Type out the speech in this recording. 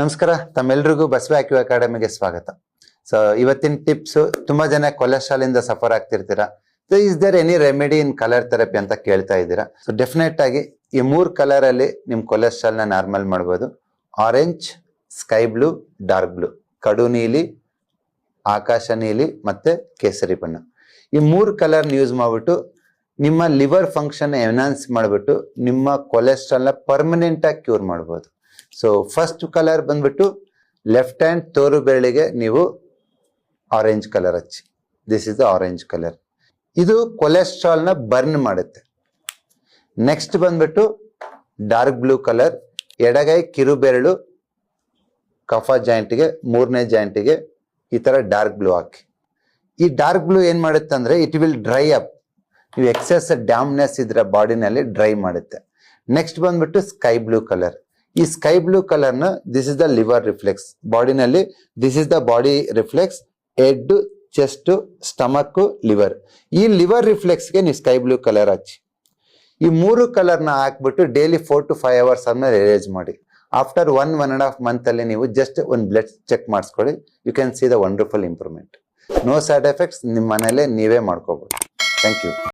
ನಮಸ್ಕಾರ, ತಮ್ಮೆಲ್ರಿಗೂ ಬಸವ ಆಕ್ಯೂ ಅಕಾಡೆಮಿಗೆ ಸ್ವಾಗತ. ಸೊ ಇವತ್ತಿನ ಟಿಪ್ಸ್ ತುಂಬಾ ಜನ ಕೊಲೆಸ್ಟ್ರಾಲ್ ಇಂದ suffer ಆಗ್ತಿರ್ತೀರಾ? So is there any remedy in colour therapy ಅಂತ ಕೇಳ್ತಾ ಇದ್ದೀರಾ? ಸೊ ಡೆಫಿನೆಟ್ ಆಗಿ ಈ ಮೂರ್ ಕಲರ್ ಅಲ್ಲಿ ನಿಮ್ ಕೊಲೆಸ್ಟ್ರಾಲ್ನ ನಾರ್ಮಲ್ ಮಾಡ್ಬೋದು. Orange sky blue dark blue ಕಡು ನೀಲಿ, ಆಕಾಶ ನೀಲಿ ಮತ್ತೆ ಕೇಸರಿ ಬಣ್ಣ. ಈ ಮೂರು ಕಲರ್ ಯೂಸ್ ಮಾಡ್ಬಿಟ್ಟು ನಿಮ್ಮ ಲಿವರ್ ಫಂಕ್ಷನ್ ಎನ್ಹಾನ್ಸ್ ಮಾಡ್ಬಿಟ್ಟು ನಿಮ್ಮ ಕೊಲೆಸ್ಟ್ರಾಲ್ನ ಪರ್ಮನೆಂಟ್ ಆಗಿ ಕ್ಯೂರ್ ಮಾಡ್ಬೋದು. ಸೊ ಫಸ್ಟ್ ಕಲರ್ ಬಂದ್ಬಿಟ್ಟು ಲೆಫ್ಟ್ ಹ್ಯಾಂಡ್ ತೋರು ಬೆರಳಿಗೆ ನೀವು ಆರೆಂಜ್ ಕಲರ್ ಹಚ್ಚಿ. This is the orange colour ಇದು ಕೊಲೆಸ್ಟ್ರಾಲ್ನ ಬರ್ನ್ ಮಾಡುತ್ತೆ. ನೆಕ್ಸ್ಟ್ ಬಂದ್ಬಿಟ್ಟು ಡಾರ್ಕ್ ಬ್ಲೂ ಕಲರ್ ಎಡಗೈ ಕಿರುಬೆರಳು ಕಫ ಜಾಯಿಂಟ್ಗೆ ಮೂರನೇ ಜಾಯಿಂಟಿಗೆ ಈ ಥರ ಡಾರ್ಕ್ ಬ್ಲೂ ಹಾಕಿ. ಈ ಡಾರ್ಕ್ ಬ್ಲೂ ಏನು ಮಾಡುತ್ತೆ ಅಂದರೆ ಇಟ್ ವಿಲ್ ಡ್ರೈ ಅಪ್ ನೀವು ಎಕ್ಸೆಸ್ ಡ್ಯಾಮ್ನೆಸ್ ಇದ್ರೆ ಬಾಡಿನಲ್ಲಿ ಡ್ರೈ ಮಾಡುತ್ತೆ. ನೆಕ್ಸ್ಟ್ ಬಂದ್ಬಿಟ್ಟು ಸ್ಕೈ ಬ್ಲೂ ಕಲರ್ ಈ ಸ್ಕೈ ಬ್ಲೂ ಕಲರ್ನ this is the liver reflex ಬಾಡಿನಲ್ಲಿ this is the body reflex head chest stomach liver ಈ ಲಿವರ್ ರಿಫ್ಲೆಕ್ಸ್ಗೆ ನೀವು ಸ್ಕೈ ಬ್ಲೂ ಕಲರ್ ಹಚ್ಚಿ. ಈ ಮೂರು ಕಲರ್ನ ಹಾಕ್ಬಿಟ್ಟು daily four to five hours ಆದ್ಮೇಲೆ ಎರೇಜ್ ಮಾಡಿ. After one one and half month ಅಲ್ಲಿ ನೀವು ಜಸ್ಟ್ ಒಂದು ಬ್ಲಡ್ ಚೆಕ್ ಮಾಡಿಸ್ಕೊಳ್ಳಿ. You can see the wonderful improvement no side effects ನಿಮ್ಮ ಮನೇಲೆ ನೀವೇ ಮಾಡ್ಕೋಬಹುದು ಥ್ಯಾಂಕ್ ಯು